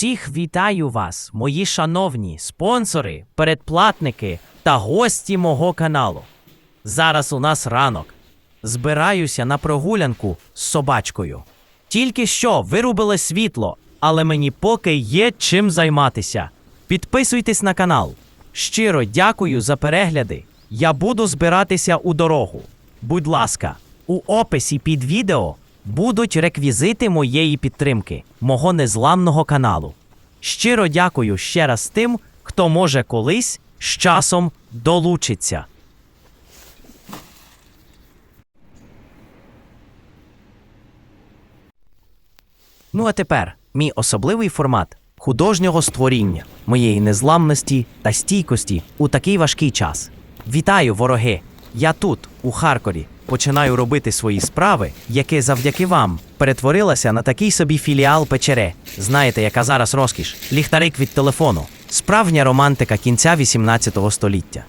Усіх вітаю вас, мої шановні спонсори, передплатники та гості мого каналу. Зараз у нас ранок. Збираюся на прогулянку з собачкою. Тільки що вирубили світло, але мені поки є чим займатися. Підписуйтесь на канал. Щиро дякую за перегляди. Я буду збиратися у дорогу. Будь ласка, у описі під відео будуть реквізити моєї підтримки, мого незламного каналу. Щиро дякую ще раз тим, хто може колись з часом долучиться. Ну а тепер мій особливий формат художнього створіння, моєї незламності та стійкості у такий важкий час. Вітаю, вороги! Я тут, у Харкові, починаю робити свої справи, яке завдяки вам перетворилася на такий собі філіал печере. Знаєте, яка зараз розкіш? Ліхтарик від телефону. Справжня романтика кінця 18 століття.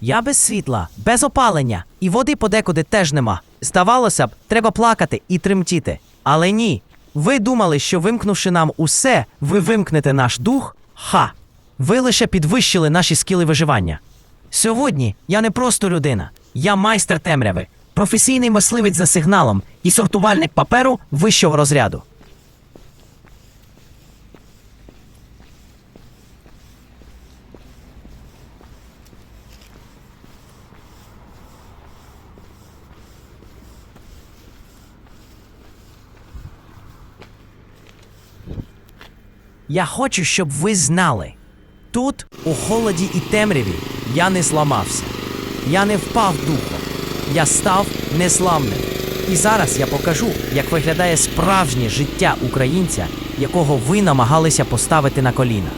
Я без світла, без опалення, і води подекуди теж нема. Здавалося б, треба плакати і тремтіти. Але ні. Ви думали, що вимкнувши нам усе, ви вимкнете наш дух? Ха! Ви лише підвищили наші скіли виживання. Сьогодні я не просто людина, я майстер темряви, професійний мисливець за сигналом і сортувальник паперу вищого розряду. Я хочу, щоб ви знали. Тут, у холоді і темряві, я не зламався. Я не впав духом. Я став незламним. І зараз я покажу, як виглядає справжнє життя українця, якого ви намагалися поставити на коліна.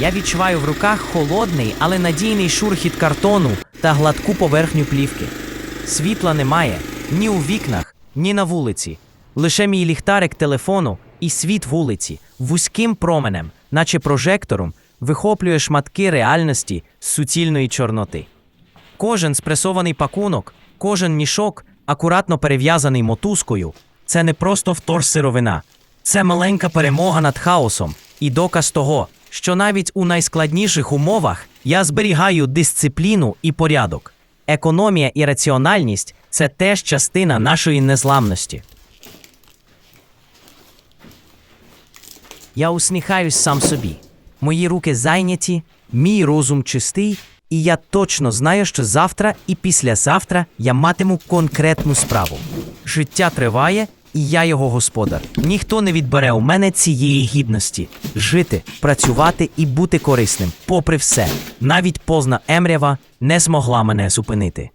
Я відчуваю в руках холодний, але надійний шурхіт картону та гладку поверхню плівки. Світла немає ні у вікнах, ні на вулиці. Лише мій ліхтарик телефону і світ вулиці вузьким променем, наче прожектором, вихоплює шматки реальності з суцільної чорноти. Кожен спресований пакунок, кожен мішок, акуратно перев'язаний мотузкою, це не просто вторсировина, це маленька перемога над хаосом і доказ того, що навіть у найскладніших умовах я зберігаю дисципліну і порядок. Економія і раціональність це теж частина нашої незламності. Я усміхаюсь сам собі. Мої руки зайняті, мій розум чистий, і я точно знаю, що завтра і післязавтра я матиму конкретну справу. Життя триває, і я його господар. Ніхто не відбере у мене цієї гідності жити, працювати і бути корисним, попри все. Навіть позна емрява не змогла мене зупинити.